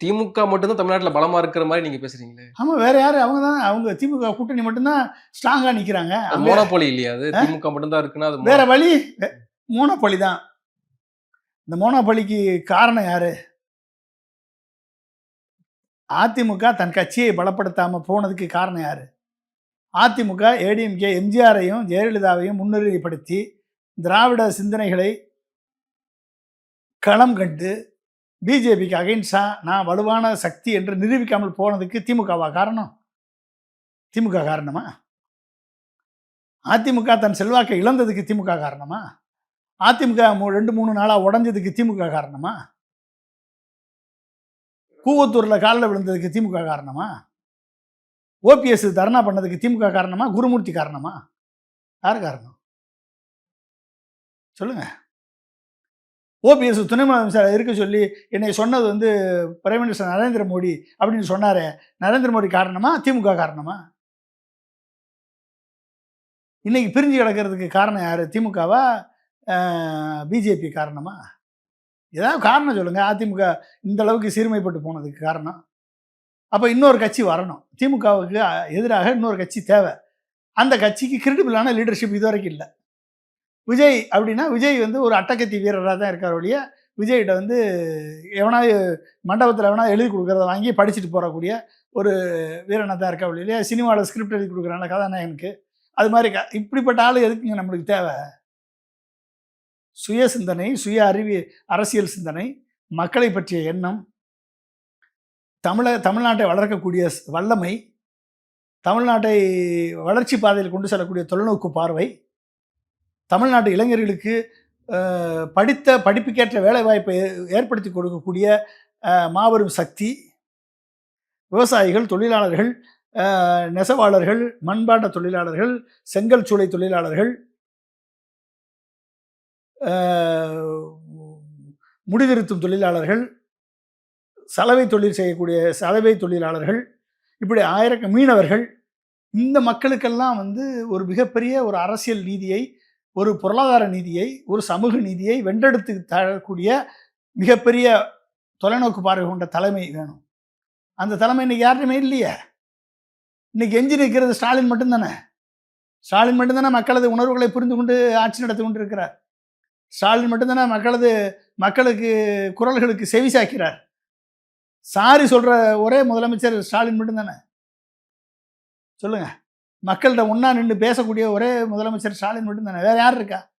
திமுக மட்டும்தான் தமிழ்நாட்டுல பலமா இருக்கிற மாதிரி நீங்க பேசுறீங்களே? ஆமாம் வேற யாரு? அவங்க தான் அவங்க திமுக கூட்டணி மட்டும்தான் ஸ்ட்ராங்காக நிற்கிறாங்க மோனோபோலி இல்லையா? அது திமுக மட்டும்தான் இருக்குன்னா அது வேற வழி மோனோபொலி தான். இந்த மோனோபொலிக்கு காரணம் யாரு? அதிமுக தன் கட்சியை பலப்படுத்தாம போனதுக்கு காரணம் யாரு? அதிமுக ஏடிஎம்கே எம்ஜிஆரையும் ஜெயலலிதாவையும் முன்னிலைப்படுத்தி திராவிட சிந்தனைகளை களம் கண்டு பிஜேபிக்கு அகைன்ஸ்டா நான் வலுவான சக்தி என்று நிரூபிக்காமல் போனதுக்கு திமுகவா காரணம்? திமுக காரணமா? அதிமுக தன் செல்வாக்கை இழந்ததுக்கு திமுக காரணமா? அதிமுக ரெண்டு மூணு நாளாக உடஞ்சதுக்கு திமுக காரணமா? கூவத்தூரில் காலில் விழுந்ததுக்கு திமுக காரணமா? ஓபிஎஸ் தர்ணா பண்ணதுக்கு திமுக காரணமா? குருமூர்த்தி காரணமா? யார் காரணம்? சொல்லுங்கள் ஓபிஎஸ் துணை முதலமைச்சர் இருக்க சொல்லி என்னை சொன்னது வந்து பிரைம் மினிஸ்டர் நரேந்திர மோடி அப்படின்னு சொன்னாரே. நரேந்திர மோடி காரணமா? திமுக காரணமா? இன்னைக்கு பிரிஞ்சு கிடக்கிறதுக்கு காரணம் யார்? திமுகவா? பிஜேபி காரணமா? ஏதாவது காரணம் சொல்லுங்கள் அதிமுக இந்த அளவுக்கு சீர்மைப்பட்டு போனதுக்கு காரணம். அப்போ இன்னொரு கட்சி வரணும். திமுகவுக்கு எதிராக இன்னொரு கட்சி தேவை. அந்த கட்சிக்கு கிரெடிபிளான லீடர்ஷிப் இது வரைக்கும் இல்லை. விஜய் அப்படின்னா விஜய் வந்து ஒரு அட்டக்கத்தி வீரராக தான் இருக்கார் ஒழிய விஜய்கிட்ட வந்து எவனாவது மண்டபத்தில் எவனாவது எழுதி கொடுக்குறத வாங்கி படிச்சுட்டு போகக்கூடிய ஒரு வீரனாக தான் இருக்கா ஒழிய இல்லையா? சினிமாவில் ஸ்கிரிப்ட் எழுதி கொடுக்குறாங்க கதாநாயகனுக்கு. அது மாதிரி க இப்படிப்பட்ட ஆள் எதுக்குங்க நம்மளுக்கு தேவை? சுய சிந்தனை சுய அறிவி அரசியல் சிந்தனை மக்களை பற்றிய எண்ணம் தமிழ தமிழ்நாட்டை வளர்க்கக்கூடிய வல்லமை தமிழ்நாட்டை வளர்ச்சி பாதையில் கொண்டு செல்லக்கூடிய தொலைநோக்கு பார்வை தமிழ்நாட்டு இளைஞர்களுக்கு படித்த படிப்புக்கேற்ற வேலைவாய்ப்பை ஏ- ஏற்படுத்தி கொடுக்கக்கூடிய மாபெரும் சக்தி விவசாயிகள் தொழிலாளர்கள் நெசவாளர்கள் மண்பாண்ட தொழிலாளர்கள் செங்கல் சூளை தொழிலாளர்கள் முடிதிருத்தும் தொழிலாளர்கள் சலவை தொழில் செய்யக்கூடிய சலவை தொழிலாளர்கள் இப்படி ஆயிரக்க மீனவர்கள் இந்த மக்களுக்கெல்லாம் வந்து ஒரு மிகப்பெரிய ஒரு அரசியல் நீதியை ஒரு பொருளாதார நீதியை ஒரு சமூக நீதியை வென்றெடுத்து தரக்கூடிய மிகப்பெரிய தொலைநோக்கு பார்வை கொண்ட தலைமை வேணும். அந்த தலைமை இன்னைக்கு யாருமே இல்லையே. இன்னைக்கு எஞ்சி நிற்கிறது ஸ்டாலின் மட்டும்தானே. ஸ்டாலின் மட்டும்தானே மக்களது உணர்வுகளை புரிந்து கொண்டு ஆட்சி நடத்தி கொண்டு இருக்கிறார் ஸ்டாலின் மட்டும்தானே மக்களது மக்களுக்கு குரல்களுக்கு செவிசாக்கிறார் சாரி சொல்கிற ஒரே முதலமைச்சர் ஸ்டாலின் மட்டும்தானே. சொல்லுங்கள் மக்கள்கிட்ட ஒன்றா நின்று பேசக்கூடிய ஒரே முதலமைச்சர் ஸ்டாலின் மட்டும்தானே. வேறு யார் இருக்கா?